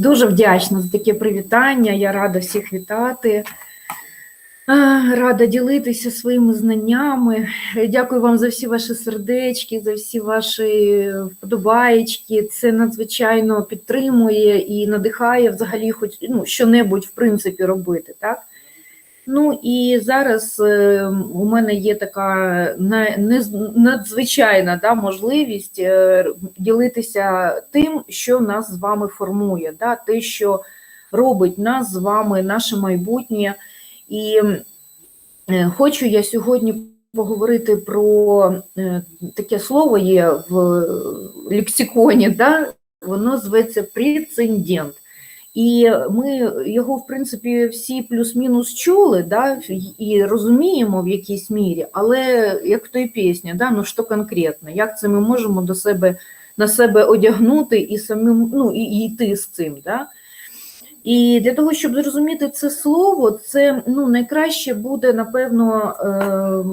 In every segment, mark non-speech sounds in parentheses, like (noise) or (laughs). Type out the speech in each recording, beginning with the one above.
Дуже вдячна за таке привітання. Я рада всіх вітати. Рада ділитися своїми знаннями. Дякую вам за всі ваші сердечки, за всі ваші вподобаєчки. Це надзвичайно підтримує і надихає взагалі хоч ну, що-небудь в принципі робити. Так? Ну і зараз е, у мене є така надзвичайна да, можливість е, ділитися тим, що нас з вами формує, да, те, що робить нас з вами, наше майбутнє. І е, хочу я сьогодні поговорити про таке слово є в лексиконі, да, воно зветься прецедент. І ми його, в принципі, всі плюс-мінус чули, да, і розуміємо в якійсь мірі, але як в той пісні, да, ну що конкретно, як це ми можемо до себе на себе одягнути і самим ну, і, і йти з цим. Да? І для того, щоб зрозуміти це слово, це ну, найкраще буде, напевно, е,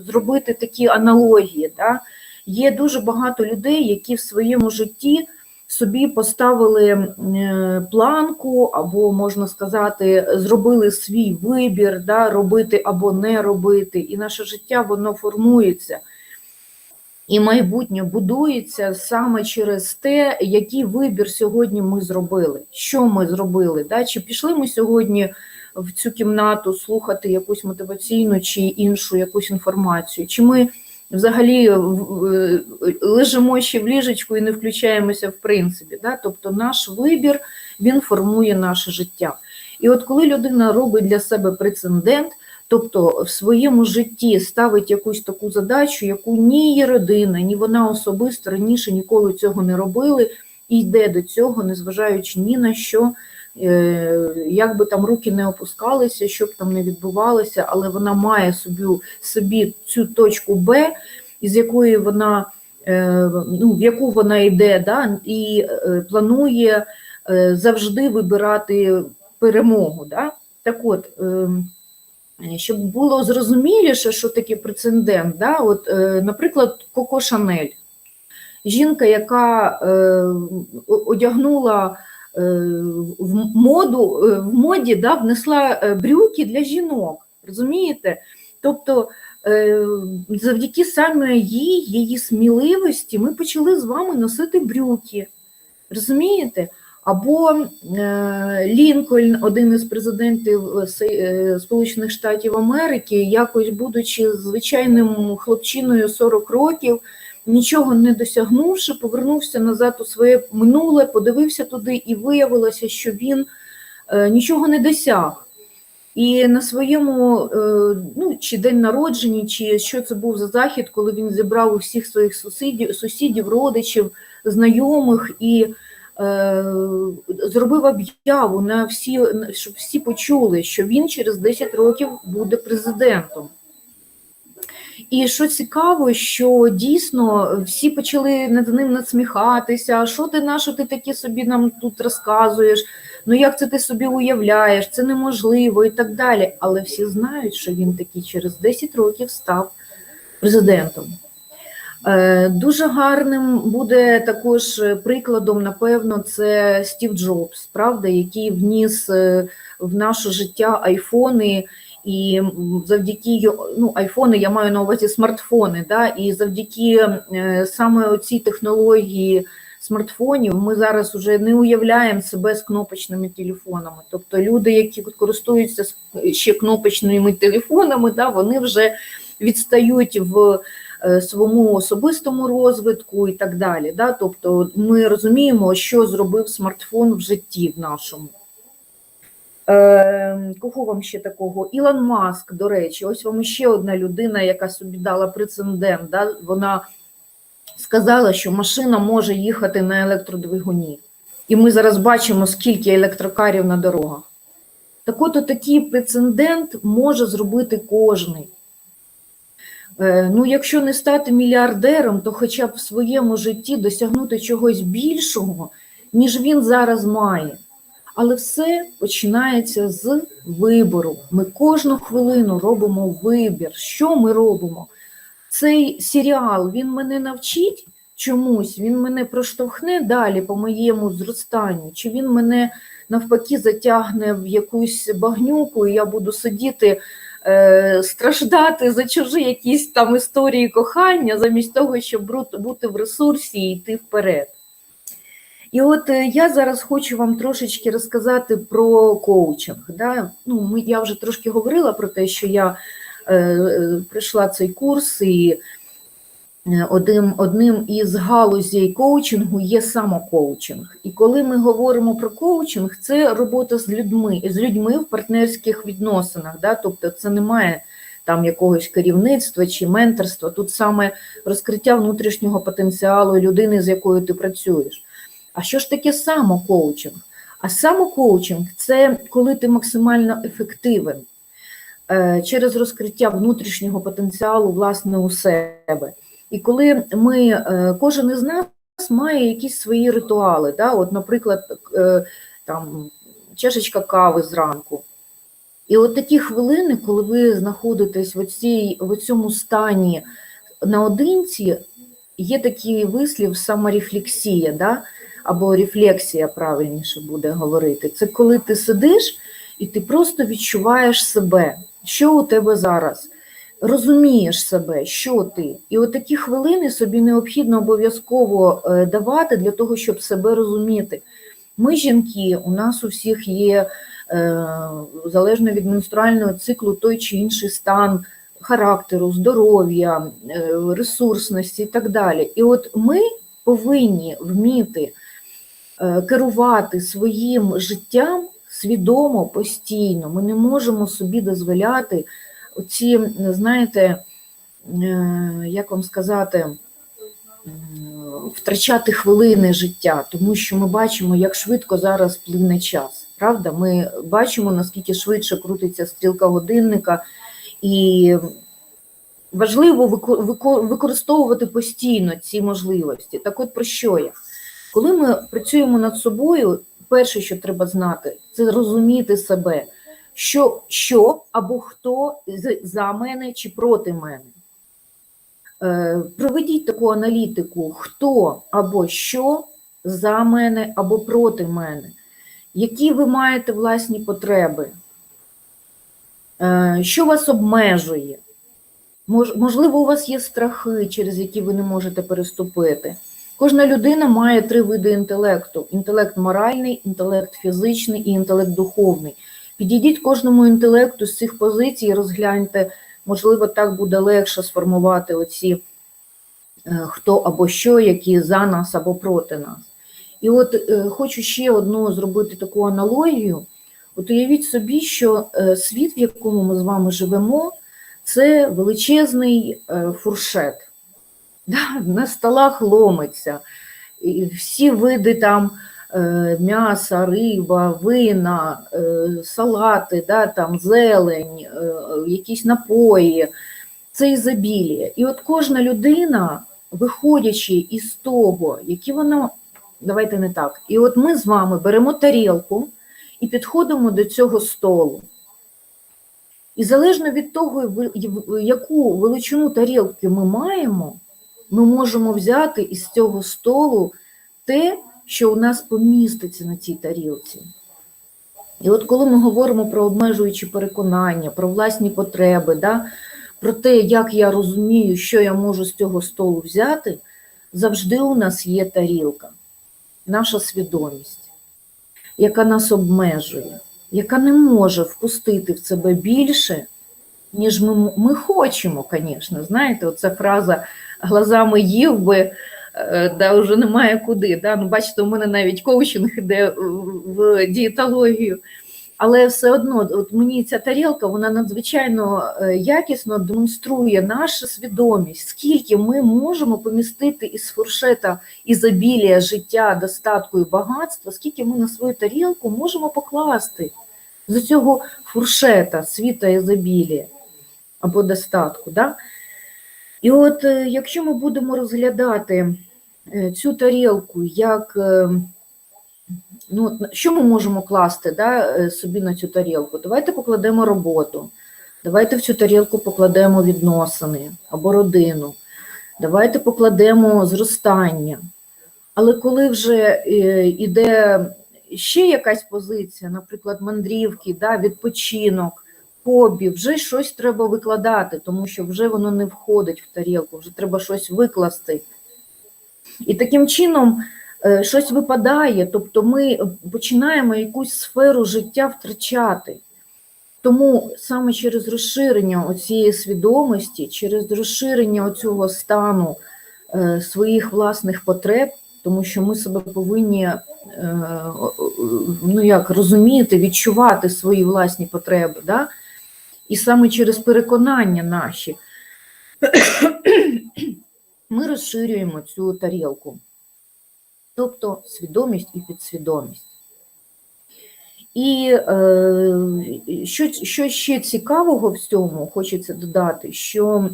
зробити такі аналогії. Да? Є дуже багато людей, які в своєму житті собі поставили е, планку, або, можна сказати, зробили свій вибір, да, робити або не робити, і наше життя воно формується. І майбутнє будується саме через те, який вибір сьогодні ми зробили, що ми зробили. Да? Чи пішли ми сьогодні в цю кімнату слухати якусь мотиваційну чи іншу якусь інформацію, чи ми взагалі лежимо ще в ліжечку і не включаємося в принципі. Да? Тобто наш вибір він формує наше життя. І от коли людина робить для себе прецедент, тобто в своєму житті ставить якусь таку задачу, яку ні її родина, ні вона особисто раніше ніколи цього не робили, і йде до цього, незважаючи ні на що, як би там руки не опускалися, що б там не відбувалося, але вона має собі, собі цю точку Б, із якої вона, е, ну, в яку вона йде, да, і е, планує е, завжди вибирати перемогу. Да? Так от, ем, щоб було зрозуміліше, що таке прецедент, да? от, е, наприклад, Коко Шанель, жінка, яка е, одягнула е, в моду, е, в моді да, внесла е, брюки для жінок, розумієте? Тобто, е, завдяки саме їй, її сміливості, ми почали з вами носити брюки. Розумієте? Або е, Лінкольн, один із президентів е, е, Сполучених Штатів Америки, якось будучи звичайним хлопчиною 40 років, нічого не досягнувши, повернувся назад у своє минуле, подивився туди, і виявилося, що він е, нічого не досяг. І на своєму е, ну, чи день народження, чи що це був за захід, коли він зібрав усіх своїх сусідів, сусідів, родичів, знайомих і е, зробив об'яву на всі, щоб всі почули, що він через 10 років буде президентом. І що цікаво, що дійсно всі почали над ним надсміхатися. «А Що ти на ти такі собі нам тут розказуєш? Ну як це ти собі уявляєш? Це неможливо і так далі. Але всі знають, що він таки через 10 років став президентом. Е, Дуже гарним буде також прикладом, напевно, це Стів Джобс, правда, який вніс е, в наше життя айфони, і завдяки ну, айфони, я маю на увазі смартфони, да, і завдяки е, саме цій технології смартфонів ми зараз вже не уявляємо себе з кнопочними телефонами. Тобто люди, які користуються ще кнопочними телефонами, да, вони вже відстають в е, своєму особистому розвитку і так далі. Да? Тобто ми розуміємо, що зробив смартфон в житті в нашому. Е, кого вам ще такого? Ілон Маск, до речі, ось вам ще одна людина, яка собі дала прецедент. Да? Вона сказала, що машина може їхати на електродвигуні. І ми зараз бачимо, скільки електрокарів на дорогах. Так от такий прецедент може зробити. Е, Ну, якщо не стати мільярдером, то хоча б в своєму житті досягнути чогось більшого, ніж він зараз має. Але все починається з вибору. Ми кожну хвилину робимо вибір. Що ми робимо? Цей серіал він мене навчить чомусь, він мене проштовхне далі по моєму зростанню, чи він мене навпаки затягне в якусь багнюку, і я буду сидіти, е, страждати за чужі якісь там історії кохання, замість того, щоб бути в ресурсі і йти вперед. І от е, я зараз хочу вам трошечки розказати про коучинг. Да? Ну, ми, я вже трошки говорила про те, що я е, е, пройшла цей курс, і е, одним, одним із галузей коучингу є самокоучинг. І коли ми говоримо про коучинг, це робота з людьми, з людьми в партнерських відносинах. Да? Тобто це немає там якогось керівництва чи менторства. Тут саме розкриття внутрішнього потенціалу людини, з якою ти працюєш. А що ж таке самокоучинг? А самокоучинг це коли ти максимально ефективен е, через розкриття внутрішнього потенціалу власне у себе. І коли ми, е, кожен із нас має якісь свої ритуали, да? от, наприклад, е, там, чашечка кави зранку. І от такі хвилини, коли ви знаходитесь в, оцій, в цьому стані наодинці, є такий вислів саморефлексія, да? Або рефлексія, правильніше буде говорити. Це коли ти сидиш і ти просто відчуваєш себе, що у тебе зараз, розумієш себе, що ти. І от такі хвилини собі необхідно обов'язково е, давати для того, щоб себе розуміти. Ми, жінки, у нас у всіх є е, залежно від менструального циклу той чи інший стан характеру, здоров'я, е, ресурсності і так далі. І от ми повинні вміти керувати своїм життям свідомо, постійно. Ми не можемо собі дозволяти оці, знаєте, е, як вам сказати, втрачати хвилини життя, тому що ми бачимо, як швидко зараз плине час. Правда, ми бачимо, наскільки швидше крутиться стрілка годинника, і важливо вико- вико- використовувати постійно ці можливості. Так от про що я? Коли ми працюємо над собою, перше, що треба знати, це розуміти себе, що, що або хто за мене чи проти мене. Е, Проведіть таку аналітику, хто або що за мене або проти мене, які ви маєте власні потреби, Е, що вас обмежує. Мож- Можливо, у вас є страхи, через які ви не можете переступити. Кожна людина має три види інтелекту: інтелект моральний, інтелект фізичний і інтелект духовний. Підійдіть кожному інтелекту з цих позицій, розгляньте, можливо, так буде легше сформувати оці е, хто або що, які за нас або проти нас. І от е, хочу ще одну зробити таку аналогію. От уявіть собі, що е, світ, в якому ми з вами живемо, це величезний фуршет. Да, на столах ломиться. І всі види там е, м'яса, риба, вина, е, салати, да, там, зелень, е, якісь напої. Це ізобілія. І от кожна людина, виходячи із того, які вона, давайте не так, і от ми з вами беремо тарілку і підходимо до цього столу. І залежно від того, яку величину тарілки ми маємо, ми можемо взяти із цього столу те, що у нас поміститься на цій тарілці. І от коли ми говоримо про обмежуючі переконання, про власні потреби, да, про те, як я розумію, що я можу з цього столу взяти, завжди у нас є тарілка, наша свідомість, яка нас обмежує, яка не може впустити в себе більше, ніж ми, ми хочемо, звісно. Знаєте, оця фраза глазами їв би, е, да, вже немає куди. Да? Ну, бачите, у мене навіть коучинг іде в дієтологію. Але все одно, от мені ця тарілка вона надзвичайно е, якісно демонструє нашу свідомість, скільки ми можемо помістити із фуршета ізобілія життя, достатку і багатства, скільки ми на свою тарілку можемо покласти з цього фуршета світа ізобілія або достатку. Да? І от е, якщо ми будемо розглядати е, цю тарілку як е, ну, що ми можемо класти да, собі на цю тарілку? Давайте покладемо роботу, давайте в цю тарілку покладемо відносини або родину. давайте покладемо зростання. Але коли вже йде ще якась позиція, наприклад, мандрівки, да, відпочинок, хобі, вже щось треба викладати, тому що вже воно не входить в тарілку, вже треба щось викласти. І таким чином е, щось випадає, тобто ми починаємо якусь сферу життя втрачати. Тому саме через розширення цієї свідомості, через розширення цього стану е, своїх власних потреб, тому що ми себе повинні е, ну як, розуміти, відчувати свої власні потреби. Да? І саме через переконання наші (coughs) ми розширюємо цю тарілку, тобто свідомість і підсвідомість. І е, що, що ще цікавого в цьому, хочеться додати, що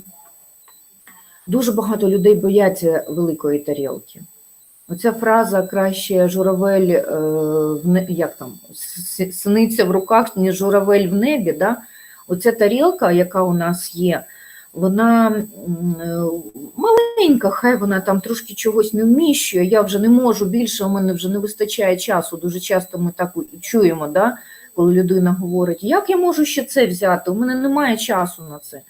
дуже багато людей бояться великої тарілки. Оця фраза краще журавель, е, як там, синиця в руках, ніж журавель в небі. Да? Оця тарілка, яка у нас є, вона маленька, хай вона там трошки чогось не вміщує, я вже не можу більше, у мене вже не вистачає часу. Дуже часто ми так чуємо, да? коли людина говорить, як я можу ще це взяти, у мене немає часу на це.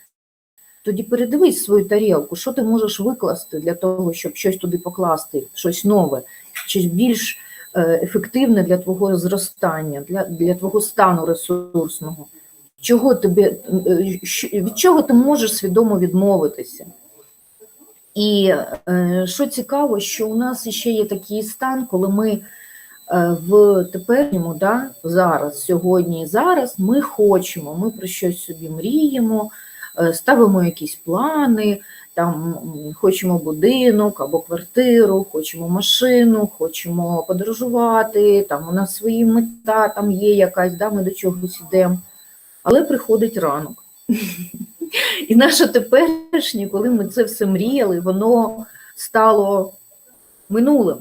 Тоді передивись свою тарілку, що ти можеш викласти для того, щоб щось туди покласти, щось нове, щось більш е, ефективне для твого зростання, для, для твого стану ресурсного чого тобі, е, від чого ти можеш свідомо відмовитися. І е, що цікаво, що у нас ще є такий стан, коли ми е, в теперньому, да, зараз, сьогодні і зараз ми хочемо, ми про щось собі мріємо, ставимо якісь плани, там хочемо будинок або квартиру, хочемо машину, хочемо подорожувати, там у нас свої мета там є якась, да, ми до чогось йдемо але приходить ранок. І наше теперішнє, коли ми це все мріяли, воно стало минулим.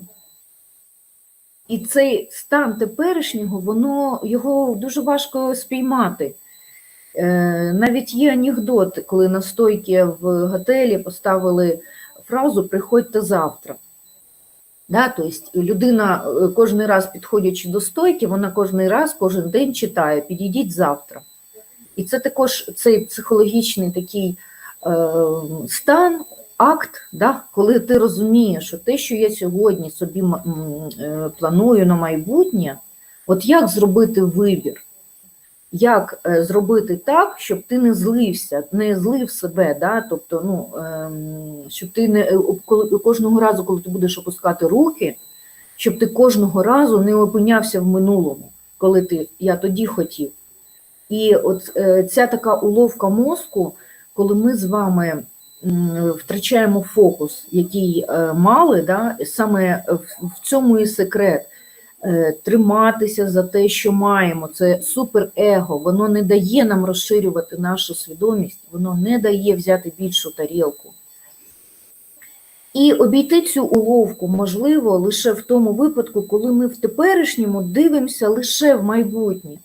І цей стан теперішнього, воно його дуже важко спіймати. Е, навіть є анекдот, коли на стойки в готелі поставили фразу Приходьте завтра. Да, Тобто людина е, кожен раз підходячи до стойки, вона кожен раз, кожен день читає, підійдіть завтра. І це також цей психологічний такий е, стан, акт, да, коли ти розумієш, що те, що я сьогодні собі е, планую на майбутнє, от як зробити вибір? Як е, зробити так, щоб ти не злився, не злив себе, да? тобто, ну, е, щоб ти не е, кожного разу, коли ти будеш опускати руки, щоб ти кожного разу не опинявся в минулому, коли ти я тоді хотів. І от е, ця така уловка мозку, коли ми з вами втрачаємо фокус, який е, мали, да, саме в цьому і секрет. Е, триматися за те, що маємо, це суперего, воно не дає нам розширювати нашу свідомість, воно не дає взяти більшу тарілку. І обійти цю уловку можливо лише в тому випадку, коли ми в теперішньому дивимося лише в майбутнє.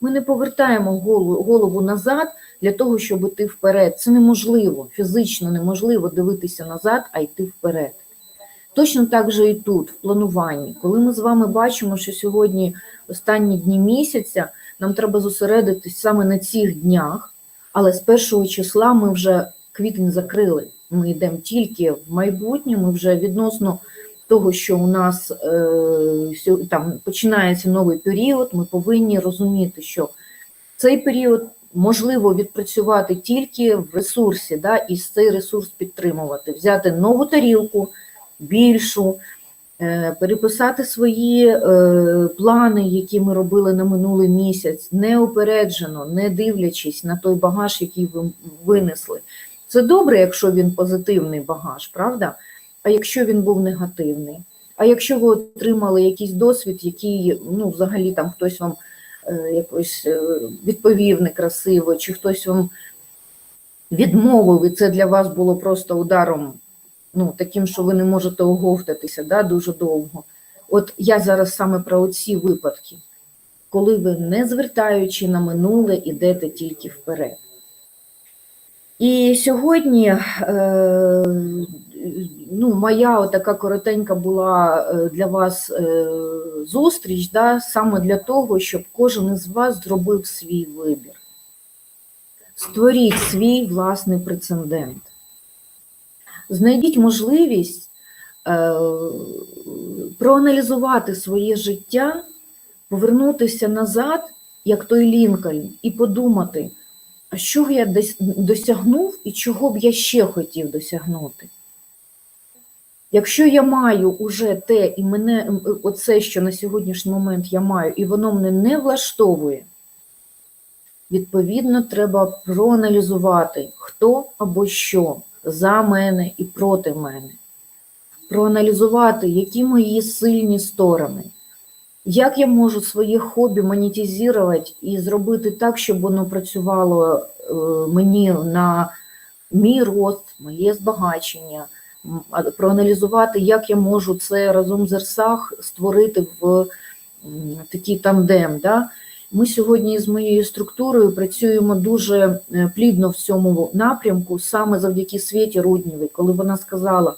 Ми не повертаємо голову, назад для того, щоб йти вперед. Це неможливо, фізично неможливо дивитися назад, а йти вперед. Точно так же і тут, в плануванні. Коли ми з вами бачимо, що сьогодні останні дні місяця нам треба зосередитись саме на цих днях, але з першого числа ми вже квітень закрили. Ми йдемо тільки в майбутнє, ми вже відносно того, що у нас е, там починається новий період, ми повинні розуміти, що цей період можливо відпрацювати тільки в ресурсі, да, і цей ресурс підтримувати, взяти нову тарілку, більшу, е, переписати свої е, плани, які ми робили на минулий місяць, неупереджено, не дивлячись на той багаж, який ви винесли. Це добре, якщо він позитивний багаж, правда? А якщо він був негативний. А якщо ви отримали якийсь досвід, який ну, взагалі там хтось вам е, якось е, відповів некрасиво, чи хтось вам відмовив, і це для вас було просто ударом, ну, таким, що ви не можете оговтатися да, дуже довго. От я зараз саме про оці випадки, коли ви, не звертаючи на минуле, ідете тільки вперед. І сьогодні е, ну, моя така коротенька була е, для вас е, зустріч, да, саме для того, щоб кожен із вас зробив свій вибір. Створіть свій власний прецедент. Знайдіть можливість е, проаналізувати своє життя, повернутися назад, як той Лінкольн, і подумати, що я досягнув і чого б я ще хотів досягнути. Якщо я маю уже те, і мене оце, що на сьогоднішній момент я маю, і воно мене не влаштовує, відповідно, треба проаналізувати, хто або що за мене і проти мене. Проаналізувати, які мої сильні сторони, як я можу своє хобі монетизувати і зробити так, щоб воно працювало е, мені на мій рост, моє збагачення, проаналізувати, як я можу це разом з Ерсах створити в такий тандем. Да? Ми сьогодні з моєю структурою працюємо дуже е, плідно в цьому напрямку, саме завдяки Світі Руднєвій, коли вона сказала: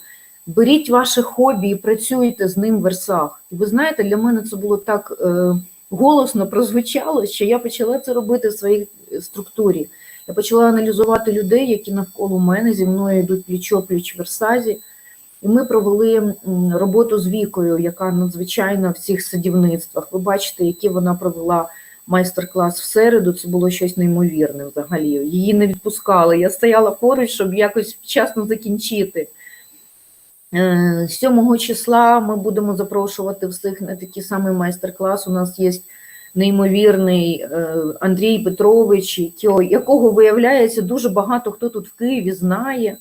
беріть ваше хобі і працюйте з ним в Версах. І ви знаєте, для мене це було так е, голосно прозвучало, що я почала це робити в своїй структурі. Я почала аналізувати людей, які навколо мене зі мною йдуть пліч-опліч в Версазі. І ми провели роботу з Вікою, яка надзвичайна в цих садівництвах. Ви бачите, які вона провела майстер-клас в середу. Це було щось неймовірне взагалі. Її не відпускали. Я стояла поруч, щоб якось вчасно закінчити. Е, 7 числа ми будемо запрошувати всіх на такий самий майстер-клас. У нас є неймовірний е, Андрій Петрович, якого- виявляється дуже багато хто тут в Києві знає.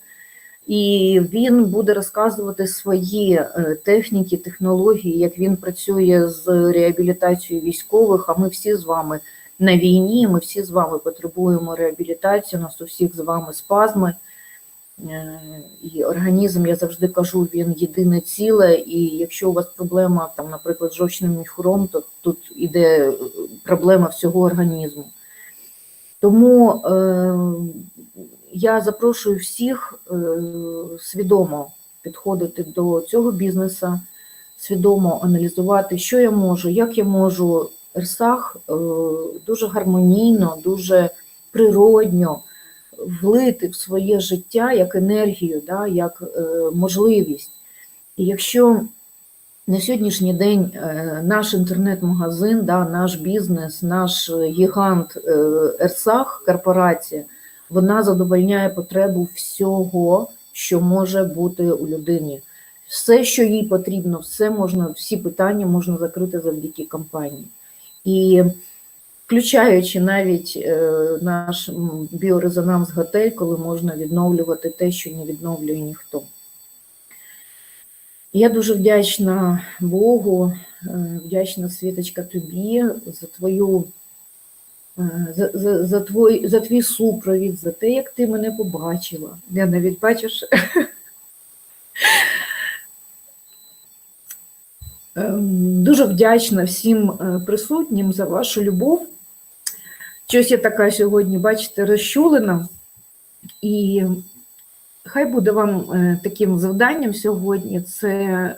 І він буде розказувати свої е, техніки, технології, як він працює з реабілітацією військових. А ми всі з вами на війні, ми всі з вами потребуємо реабілітації. У нас у всіх з вами спазми. Е, І організм, я завжди кажу, він єдине ціле. І якщо у вас проблема, там, наприклад, з жовчним міхуром, то тут іде е, проблема всього організму. Тому е, я запрошую всіх е, свідомо підходити до цього бізнесу, свідомо аналізувати, що я можу, як я можу Ерсах е, дуже гармонійно, дуже природньо влити в своє життя як енергію, да, як е, можливість. І якщо на сьогоднішній день е, наш інтернет-магазин, да, наш бізнес, наш гігант е, Ерсах, корпорація, вона задовольняє потребу всього, що може бути у людині. Все, що їй потрібно, все можна, всі питання можна закрити завдяки компанії. І включаючи навіть е, наш біорезонанс готель, коли можна відновлювати те, що не відновлює ніхто. Я дуже вдячна Богу, е, вдячна Світочка тобі за твою е, за, за, за, твой, за твій супровід, за те, як ти мене побачила. Я навіть бачиш. (laughs) Ем, Дуже вдячна всім присутнім за вашу любов. Щось я така сьогодні, бачите, розчулена. І хай буде вам е, таким завданням сьогодні це е,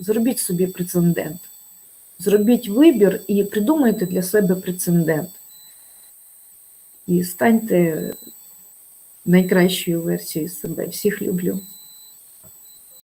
зробіть собі прецедент. Зробіть вибір і придумайте для себе прецедент. І станьте найкращою версією себе. Всіх люблю.